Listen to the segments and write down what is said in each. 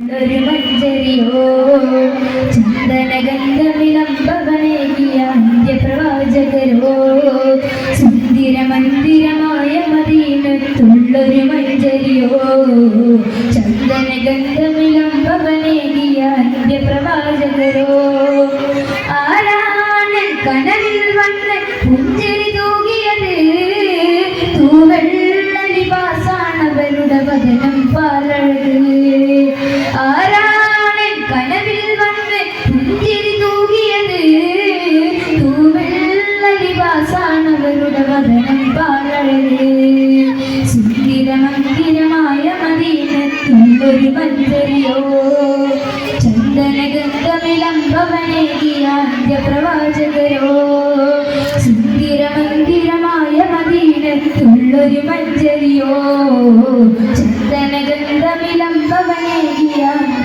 ഒരു മഞ്ചരിയോ ചന്ദനഗന്ധമിളമ്പവനേകിയ അന്ത്യപ്രവാചകരോ സുന്ദര മന്ദിരമായ മദീനത്തുള്ളൊരു മഞ്ചരിയോ ചന്ദനഗന്ധമിളമ്പവനേകിയ അന്ത്യപ്രവാചകരോ ആരാണ് കനവിൽ വന്ന് പുഞ്ചരി തൂകിയത് തൂവെള്ളലിവാസാണവരുടെ വദനം പാലഴക് മദീനത്തുള്ളൊരു മഞ്ചരിയോ അന്ത്യപ്രവാചകരോ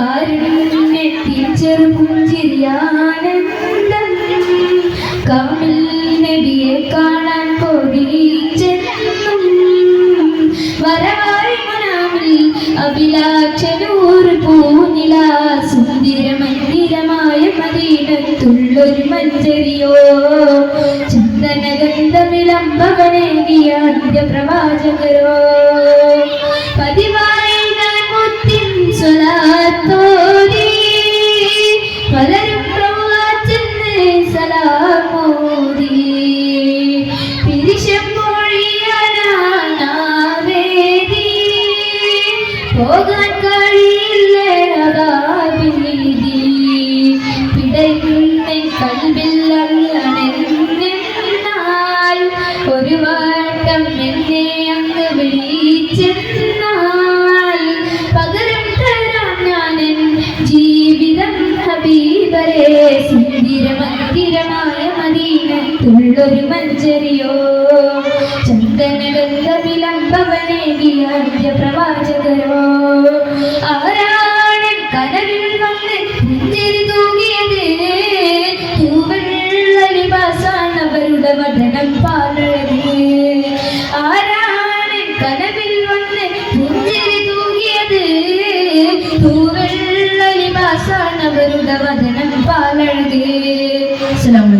കാരുണ്യത്തിൽ ചെറുപുഞ്ചിരിയാനന്ദം നബിയെ കാണാൻ അന്ത്യപ്രവാചകരോ. പതിവായി ഹബീബരെ സുന്ദര മന്ദിരമായ മദീനത്തുള്ളൊരു മഞ്ചരിയോ? ചന്ദനഗന്ധവിലംബവനേകിയ പ്രവാചകരോ? ആരാണ് കനവിൽ വന്ന് പുഞ്ചിരി തൂകിയത്? അവരുടെ വദനം പാലഴക് തൂവെള്ളലിവാസാണവരുടെ വചനം പാലഴക് അസ്സലാമു